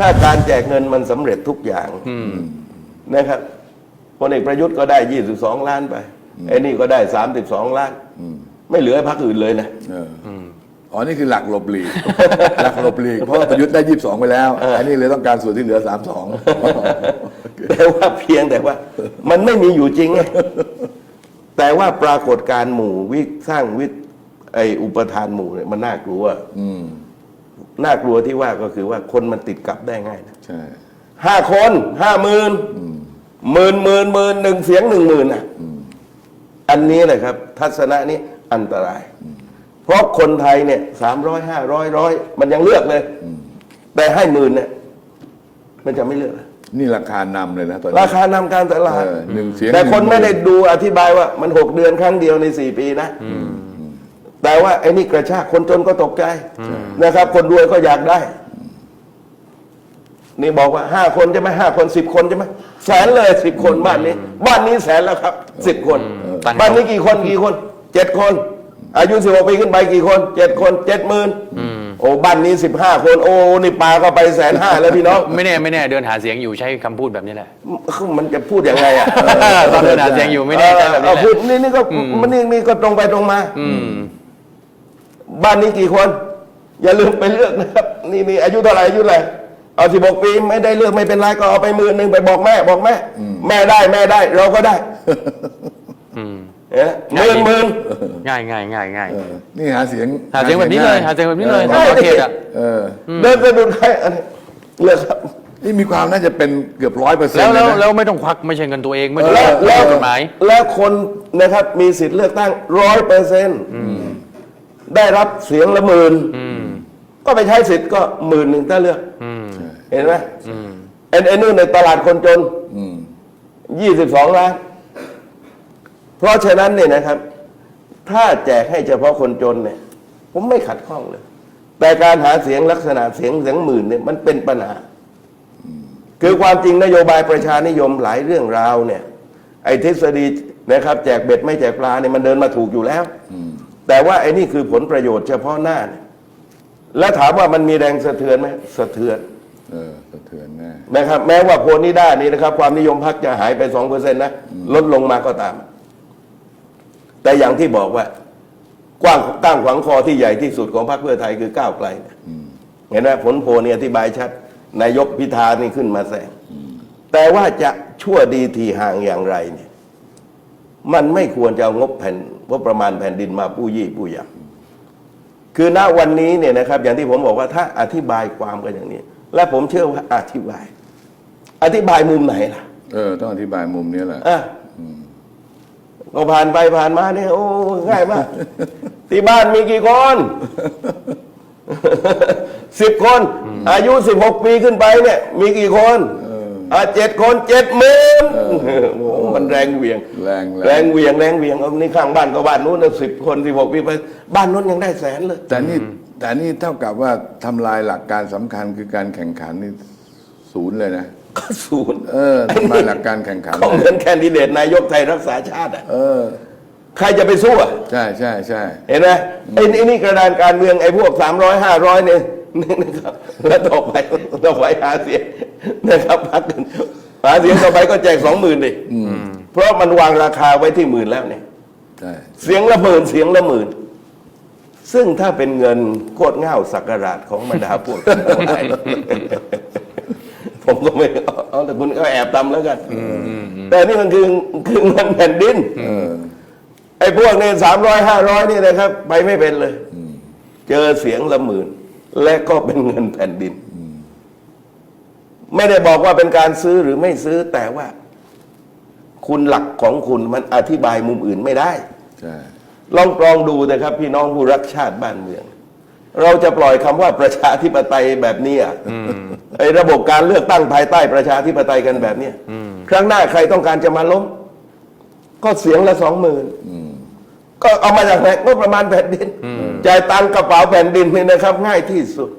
ถ้าการแจกเงินมันสำเร็จทุกอย่างนะครับพลเอกประยุทธ์ก็ได้ 22 ล้านไปไอ้นี่ก็ได้ 32 ล้านไม่เหลือให้พรรคอื่นเลยนะเออออ๋อ นี่คือหลักหลบหลีก หลักหลบหลีก เพราะว่าประยุทธ์ได้ยี่สิบสองไปแล้ว อันนี้เลยต้องการส่วนที่เหลือสามสองแต่ว่าเพียงแต่ว่า มันไม่มีอยู่จริงไงแต่ว่าปรากฏการณ์หมู่วิสร้างวิไออุปทานหมู่เนี่ยมันน่ากลัว น่ากลัวที่ว่าก็คือว่าคนมันติดกับได้ง่ายนะใช่ห้าคนห้าหมื่นหมื่นหมื่นหมื่นหนึ่งเสียงหนึ่งหมื่นอะอันนี้แหละครับ ทัศนะนี้อันตราย เพราะคนไทยเนี่ยสามร้อยห้าร้อยร้อยมันยังเลือกเลย แต่ให้หมื่นเนี่ยมันจะไม่เลือกเลยนี่ราคานำเลยนะตอนนี้ราคานำการตลาดเออหนึ่งเสียงแต่คนหนึ่งหมื่นไม่ได้ดูอธิบายว่ามันหกเดือนครั้งเดียวในสี่ปีนะ แต่ว่าไอ้นี่กระชากคนจนก็ตกใจนะครับ คนรวยก็อยากได้ นี่บอกว่าห้าคนใช่ไหมห้าคนสิบคนใช่ไหมแสนเลยสิบคนบ้านนี้ บ้านนี้แสนแล้วครับสิบคนตั้งบ้านนี้กี่คนกี่คนเจ็ดคน อายุสิบหกปีขึ้นไปกี่คนเจ็ดคนเจ็ดหมื่นโอ้บ้านนี้สิบห้าคน โอ้นี่ปลาก็ไปแสนห้าแล้วพี่น้องไม่แน่ไม่แน่เดินหาเสียงอยู่ใช้คำพูดแบบนี้แหละมันจะพูดยังไงอะตอนเดินหาเสียงอยู่ไม่แน่ใจแบบนี้เออแหละพูดนี่นี่ก็มันนี่นี่ก็ตรงไปตรงมา อืม บ้านนี้กี่คน อย่าลืมไปเลือกนะครับ นี่นี่อายุเท่าไหร่อายุเท่าไหร่เอาสิบหกปีไม่ได้เลือกไม่เป็นไรก็เอาไปหมื่นหนึ่งไปบอกแม่บอกแม่แม่ได้แม่ได้ เราก็ได้อืมเห็นไหมหมื่นหมื่น ง่ายง่ายง่ายง่ายเออนี่หาเสียงหาเสียงแบบนี้เลย หาเสียงแบบนี้เลยเออ ทั้งประเทศอะ เออ เดินไปดูใครอันนี้เลือกครับ นี่มีความน่าจะเป็นเกือบร้อยเปอร์เซ็นแล้วต์แล้วนะ แล้วไม่ต้องควักไม่ใช่เงินตัวเองไม่ต้องแล้วแลแล้วกกฎหมาย แล้วคนนะครับมีสิทธิ์เลือกตั้งร้อยเปอร์เซ็นต์ ได้รับเสียงละหมื่นก็ไปใช้สิทธิ์ก็หมื่นหนึ่งถ้าเลือกอืมเห็นไหมไอ้ไอ้นู่นในตลาดคนจนอืมยี่สิบสองล้าน เพราะฉะนั้นเนี่ยนะครับ ถ้าแจกให้เฉพาะคนจนเนี่ย ผมไม่ขัดข้องเลย แต่การหาเสียงลักษณะเสียงเสียงหมื่นเนี่ยมันเป็นปัญหาคือความจริงนโยบายประชานิยมหลายเรื่องราวเนี่ย ไอ้ทฤษฎีนะครับ แจกเบ็ดไม่แจกปลาเนี่ยมันเดินมาถูกอยู่แล้ว แต่ว่าไอ้นี่คือผลประโยชน์เฉพาะหน้าเนี่ยแล้วถามว่ามันมีแรงสะเทือนไหมสะเทือนเออสะเทือนแน่นะครับ แม้ว่าโพลนิด้านี้นะครับ ความนิยมพักจะหายไปสองเปอร์เซ็นต์นะลดลงมาก็ตาม แต่อย่างที่บอกว่า กว้างก้างขวางคอที่ใหญ่ที่สุดของพรรคเพื่อไทยคือก้าวไกลนะเห็นไหมผลโพลเนี่ยอธิบายชัด นายกพิธานี่ขึ้นมาแซงแต่ว่าจะชั่วดีทีห่างอย่างไรเนี่ย มันไม่ควรจะเอางบแผ่นงบประมาณแผ่นดินมาปู้ยี่ปู้ยำคือณวันนี้เนี่ยนะครับ อย่างที่ผมบอกว่าถ้าอธิบายความกันอย่างนี้ และผมเชื่อว่าอธิบาย อธิบายมุมไหนล่ะ เออ ต้องอธิบายมุมนี้แหละอะก็ผ่านไปผ่านมาเนี่ยโอ้ง่ายมากที่บ้านมีกี่คนสิบคน อายุสิบหกปีขึ้นไปเนี่ย มีกี่คน อะเจ็ดคนเจ็ดหมื่นโอ้โหมันแรงเหวียง แรงแรง แรงเหวียงแรงเหวียงเอานี่ข้างบ้านก็บ้านนู้นสิบคนสิบหกปีไปบ้านนู้นยังได้แสนเลย แต่นี่แต่นี่เท่ากับว่าทำลายหลักการสำคัญคือการแข่งขันนี่ศูนย์เลยนะ ก็ศูนย์เออทำลายหลักการแข่งขันของเงินแคนดิเดตนายกไทยรักษาชาติอะเออ ใครจะไปสู้อะ ใช่ใช่ใช่ เห็นไหมไอ้นี่นี่กระดานการเมืองไอ้พวกสามร้อยห้าร้อยเนี่ย นี่นะครับแล้วต่อไปต่อไปหาเสียงนะครับพักกันหาเสียงต่อไปก็แจกสองหมื่นดิเพราะมันวางราคาไว้ที่หมื่นแล้วเนี่ยใช่เสียงละหมื่นเสียงละหมื่นซึ่งถ้าเป็นเงินโคตรเง่าสักการะของบรรดาพวกผมก็ไม่เอาเอาแต่คุณก็แอบตำแล้วกันแต่นี่มันคือคือเงินแผ่นดินเออไอ้พวกเนี่ยสามร้อยห้าร้อยนี่นะครับ ไปไม่เป็นเลย เจอเสียงละหมื่น และก็เป็นเงินแผ่นดิน ไม่ได้บอกว่าเป็นการซื้อหรือไม่ซื้อแต่ว่า คุณหลักของคุณมันอธิบายมุมอื่นไม่ได้ใช่ลองกรองดูนะครับ พี่น้องผู้รักชาติบ้านเมือง เราจะปล่อยคำว่าประชาธิปไตยแบบนี้อะไอ้ระบบการเลือกตั้งภายใต้ประชาธิปไตยกันแบบเนี้ยครั้งหน้าใครต้องการจะมาล้ม ก็เสียงละสองหมื่นก็เอามาจากไหนก็ประมาณแผ่นดิน จ่ายตังค์กระเป๋าแผ่นดินนี่นะครับ ง่ายที่สุด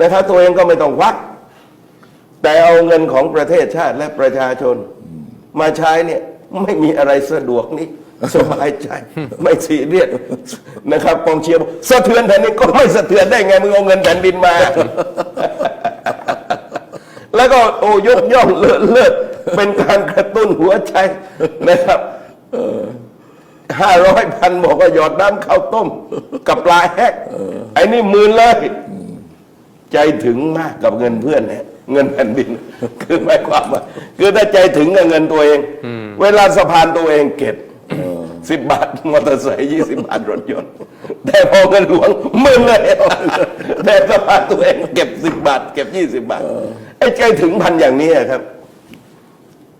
นะครับ ตัวเองก็ไม่ต้องควัก แต่เอาเงินของประเทศชาติและประชาชน มาใช้เนี่ยไม่มีอะไรสะดวกนี่สบายใจไม่ซีเรียสนะครับกองเชียร์บอกสะเทือนแผ่นดินก็ไม่สะเทือนได้ไงมึงเอาเงินแผ่นดินมา แล้วก็โอ้ยกย่องเลิศเลิศเป็นการกระตุ้นหัวใจนะครับ ห้าร้อยพันบอกว่าหยอดน้ำข้าวต้ม กับปลาแห้งไอ้นี่หมื่นเลย ใจถึงมากกับเงินเพื่อนเนี่ยเงินแผ่นดิน คือหมายความว่า คือถ้าใจถึงกับเงินตัวเอง เวลาสะพานตัวเองเก็บสิบบาทมอเตอร์ไซค์ยี่สิบบาทรถยนต์ แต่พอเงินหลวงมึงเลยแต่สะพานตัวเองเก็บสิบบาท เก็บยี่สิบบาทไอ้ใจถึงพันอย่างนี้ครับ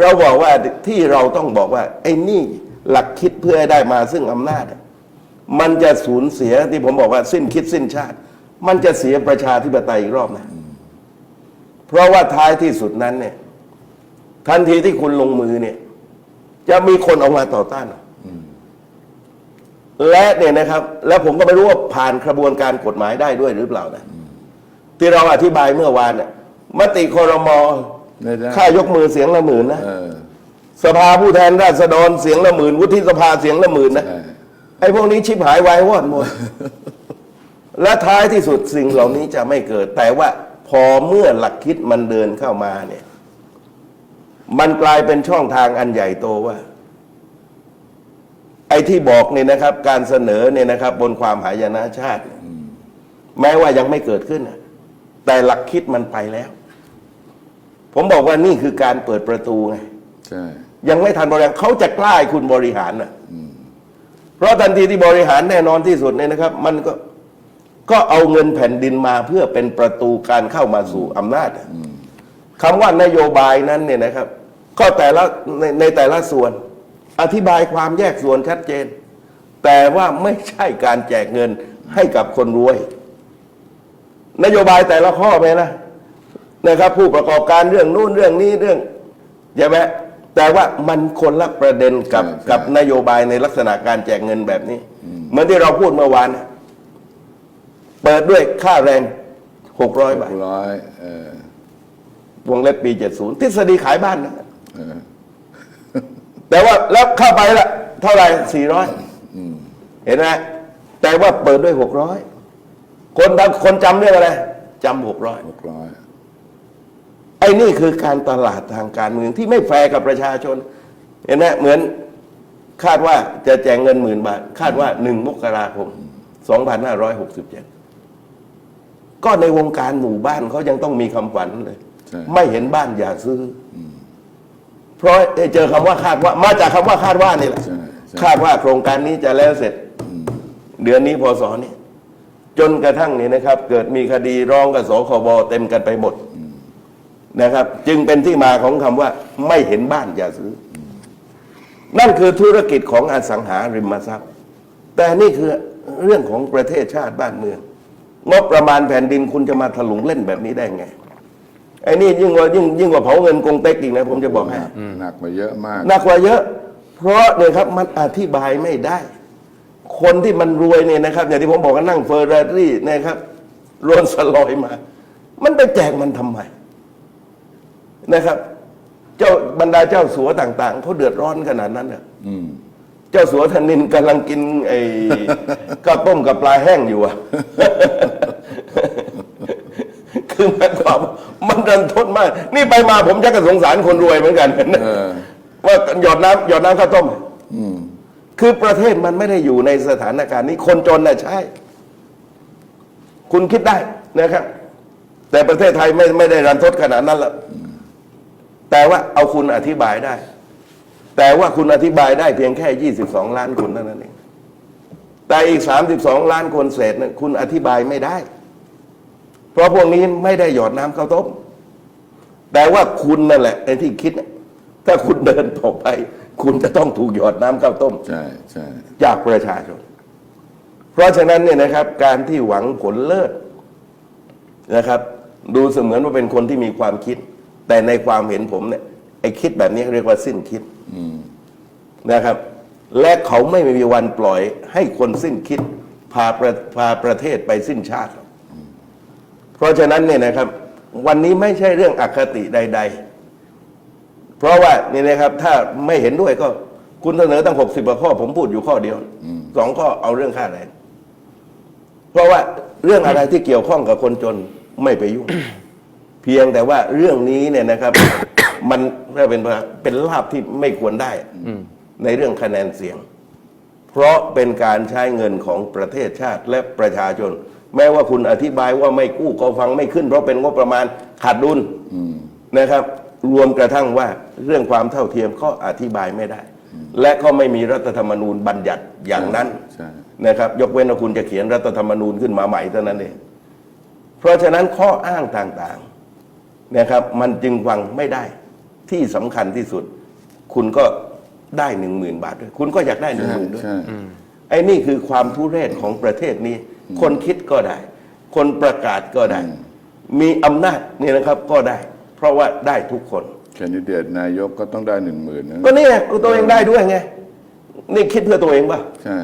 เราบอกว่าที่เราต้องบอกว่า ไอ้นี่ หลักคิดเพื่อให้ได้มาซึ่งอำนาจอะมันจะสูญเสียที่ผมบอกว่าสิ้นคิดสิ้นชาติ มันจะเสียประชาธิปไตยอีกรอบนะเพราะว่าท้ายที่สุดนั้นเนี่ย ทันทีที่คุณลงมือเนี่ย จะมีคนออกมาต่อต้านและเนี่ยนะครับ แล้วผมก็ไม่รู้ว่าผ่านกระบวนการกฎหมายได้ด้วยหรือเปล่านะที่เราอธิบายเมื่อวานเนี่ยมติคอรมอไม่ได้ค่ายกมือเสียงละหมื่นนะเออ สภาผู้แทนราษฎรเสียงละหมื่นวุฒิสภาเสียงละหมื่นนะใช่ไอ้พวกนี้ชิบหายวายวอดหมด และท้ายที่สุดสิ่งเหล่านี้จะไม่เกิด แต่ว่าพอเมื่อหลักคิดมันเดินเข้ามาเนี่ย มันกลายเป็นช่องทางอันใหญ่โตว่า ไอ้ที่บอกเนี่ยนะครับ การเสนอเนี่ยนะครับ บนความหายนะชาติ แม้ว่ายังไม่เกิดขึ้นน่ะแต่หลักคิดมันไปแล้ว ผมบอกว่านี่คือการเปิดประตูไง ใช่ ยังไม่ทันบริหารเขาจะกล้าให้คุณบริหารน่ะเพราะทันทีที่บริหารแน่นอนที่สุดเนี่ยนะครับ มันก็ก็เอาเงินแผ่นดินมาเพื่อเป็นประตูการเข้ามาสู่อำนาจอะคำว่านโยบายนั้นเนี่ยนะครับ ก็แต่ละในในแต่ละส่วน อธิบายความแยกส่วนชัดเจน แต่ว่าไม่ใช่การแจกเงินให้กับคนรวย นโยบายแต่ละข้อไปนะนะครับ ผู้ประกอบการเรื่องนู้นเรื่องนี้เรื่องใช่ไหม แต่ว่ามันคนละประเด็นกับใช่ใช่ กับนโยบายในลักษณะการแจกเงินแบบนี้ เหมือนที่เราพูดเมื่อวานน่ะเปิดด้วยค่าแรงหกร้อยหบาทกร้อยเออวงเล็บปีเจ็ดศูนย์ทฤษฎีขายบ้านนะเออแต่ว่าแล้วเข้าไปละเท่าไหร่สี่ร้อยเห็นไหมแต่ว่าเปิดด้วยหกร้อยคนทำคนจำเรื่องอะไรจำหกร้อยหกร้อยไอ้นี่คือการตลาดทางการเมืองที่ไม่แฟร์กับประชาชน เห็นไหมเหมือนคาดว่าจะแจกเงินหมื่นบาท คาดว่าหนึ่งมกราคมสองพันห้าร้อยหกสิบเจ็ดก็ในวงการหมู่บ้านเขายังต้องมีคำขวัญเลยใช่ไม่เห็นบ้านอย่าซื้ออเพราะเจอคำว่าคาดว่า มาจากคำว่าคาดว่านี่แหละใช่ใช่คาดว่าโครงการนี้จะแล้วเสร็จ เดือนนี้พศนี้จนกระทั่งนี่นะครับ เกิดมีคดีร้องกับสคบเต็มกันไปหมด นะครับ จึงเป็นที่มาของคำว่า ไม่เห็นบ้านอย่าซื้ออนั่นคือธุรกิจของอสังหาริมทรัพย์ แต่นี่คือเรื่องของประเทศชาติบ้านเมืองงบประมาณแผ่นดินคุณจะมาถลุงเล่นแบบนี้ได้ไงไอ้นี่ยิ่งกว่ายิ่งยิ่งกว่าเผาเงินกงเต็กอีกนะผมจะบอกให้หนักมาเยอะมากหนักกว่าเยอะ เพราะเนี่ยครับมันอธิบายไม่ได้ คนที่มันรวยเนี่ยนะครับ อย่างที่ผมบอกกันนั่งเฟอร์รารี่นะครับโรนสลอยมา มันไปแจกมันทำไม นะครับ เจ้าบรรดาเจ้าสัวต่าง ๆเขาเดือดร้อนขนาดนั้นน่ะอืมเจ้าสัวธนินกำลังกินไอ้ข้าวต้มกับปลาแห้งอยู่อะคือหมายความว่ามันรันทดมาก นี่ไปมาผมจะกระสงสารคนรวยเหมือนกันเออว่าหยอดน้ำหยอดน้ำข้าวต้มอืมคือประเทศมันไม่ได้อยู่ในสถานการณ์นี้คนจนน่ะใช่ คุณคิดได้นะครับ แต่ประเทศไทยไม่ไม่ได้รันทดขนาดนั้นละ แต่ว่าเอาคุณอธิบายได้ แต่ว่าคุณอธิบายได้เพียงแค่ 22 ล้านคนเท่านั้นเอง แต่อีก 32 ล้านคนเศษนั้นคุณอธิบายไม่ได้ เพราะพวกนี้ไม่ได้หยอดน้ำข้าวต้มแต่ว่าคุณนั่นแหละไอ้ที่คิดน่ะถ้าคุณเดินต่อไป คุณจะต้องถูกหยอดน้ำข้าวต้มใช่ใช่จากประชาชน เพราะฉะนั้นเนี่ยนะครับ การที่หวังผลเลิศนะครับ ดูเสมือนว่าเป็นคนที่มีความคิด แต่ในความเห็นผมเนี่ยไอ้คิดแบบนี้เรียกว่าสิ้นคิดนะครับ และเขาไม่มีวันปล่อยให้คนสิ้นคิดพาประพาประเทศไปสิ้นชาติหรอกเพราะฉะนั้นเนี่ยนะครับ วันนี้ไม่ใช่เรื่องอคติใด ๆ เพราะว่านี่นะครับ ถ้าไม่เห็นด้วยก็คุณเสนอตั้งหกสิบกว่าข้อ ผมพูดอยู่ข้อเดียวสองข้อเอาเรื่องค่าแรงเพราะว่าเรื่องอะไรที่เกี่ยวข้องกับคนจนไม่ไปยุ่ง พพียงแต่ว่าเรื่องนี้เนี่ยนะครับ มันเป็นเป็นลาบที่ไม่ควรได้ในเรื่องคะแนนเสียง เพราะเป็นการใช้เงินของประเทศชาติและประชาชน แม้ว่าคุณอธิบายว่าไม่กู้ก็ฟังไม่ขึ้น เพราะเป็นงบประมาณขาดดุลนะครับ รวมกระทั่งว่าเรื่องความเท่าเทียมก็อธิบายไม่ได้ และก็ไม่มีรัฐธรรมนูญบัญญัติอย่างนั้นใช่นะครับ ยกเว้นว่าคุณจะเขียนรัฐธรรมนูญขึ้นมาใหม่เท่านั้นเองเพราะฉะนั้นข้ออ้างต่างๆ นะครับ มันจึงฟังไม่ได้ที่สำคัญที่สุด คุณก็ได้หนึ่งหมื่นบาทด้วย คุณก็อยากได้หนึ่งใช่หมื่นด้วย ใช่ ไอ้นี่คือความทุเรศของประเทศนี้ คนคิดก็ได้ คนประกาศก็ได้มีอำนาจนี่นะครับก็ได้ เพราะว่าได้ทุกคน แคนดิเดตนายกก็ต้องได้หนึ่งหมื่นนะก็นี่ไงตัวเองได้ด้วยไง นี่คิดเพื่อตัวเองป่ะ ใช่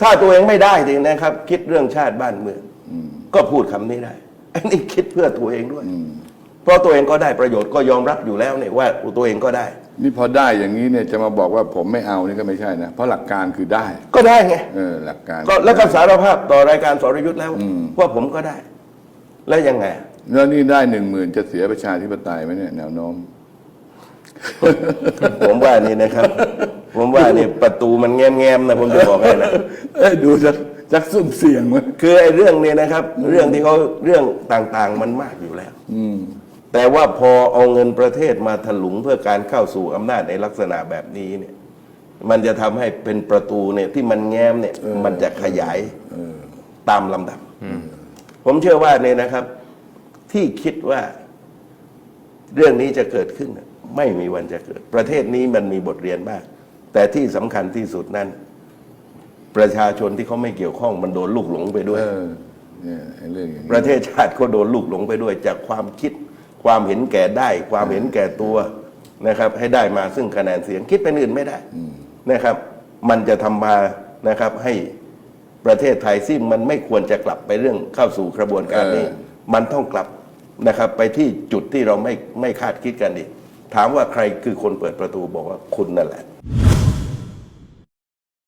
ถ้าตัวเองไม่ได้จริงนะครับ คิดเรื่องชาติบ้านเมืองก็พูดคำนี้ได้อันนี้คิดเพื่อตัวเองด้วย เพราะตัวเองก็ได้ประโยชน์ก็ยอมรับอยู่แล้วเนี่ยว่าตัวเองก็ได้ นี่พอได้อย่างนี้เนี่ยจะมาบอกว่าผมไม่เอานี่ก็ไม่ใช่นะ เพราะหลักการคือได้ ก็ได้ไงเออหลักการก็แล้วก็สารภาพต่อรายการสรยุทธ์แล้วว่าผมก็ได้ แล้วยังไง แล้วนี่ได้หนึ่งหมื่นจะเสียประชาธิปไตยไหมเนี่ยแนวโน้ม ผมว่านี่นะครับ ผมว่านี่ประตูมันแง้มๆนะผมจะบอกให้นะเอ้ยดูจากจากสุ่มเสี่ยงมั้ยคือไอ้เรื่องนี้นะครับ เรื่องที่เขาเรื่องต่างๆ มันมากอยู่แล้ว แต่ว่าพอเอาเงินประเทศมาถลุงเพื่อการเข้าสู่อำนาจในลักษณะแบบนี้เนี่ย มันจะทำให้เป็นประตูเนี่ยที่มันแง้มเนี่ยมันจะขยายตามลำดับผมเชื่อว่าเนี่ยนะครับ ที่คิดว่าเรื่องนี้จะเกิดขึ้นน่ะไม่มีวันจะเกิด ประเทศนี้มันมีบทเรียนมาก แต่ที่สำคัญที่สุดนั้นประชาชนที่เขาไม่เกี่ยวข้องมันโดนลูกหลงไปด้วยเออเนี่ยไอ้เรื่องอย่างปนี้ระเทศชาติก็โดนลูกหลงไปด้วยจากความคิด ความเห็นแก่ได้ ความเห็นแก่ตัวนะครับให้ได้มาซึ่งคะแนนเสียงคิดเป็นอื่นไม่ได้นะครับ มันจะทำมานะครับให้ประเทศไทยซึ่งมันไม่ควรจะกลับไปเรื่องเข้าสู่กระบวนการนี้มันต้องกลับนะครับไปที่จุดที่เราไม่ไม่คาดคิดกันอีกถามว่าใครคือคนเปิดประตูบอกว่าคุณนั่นแหละ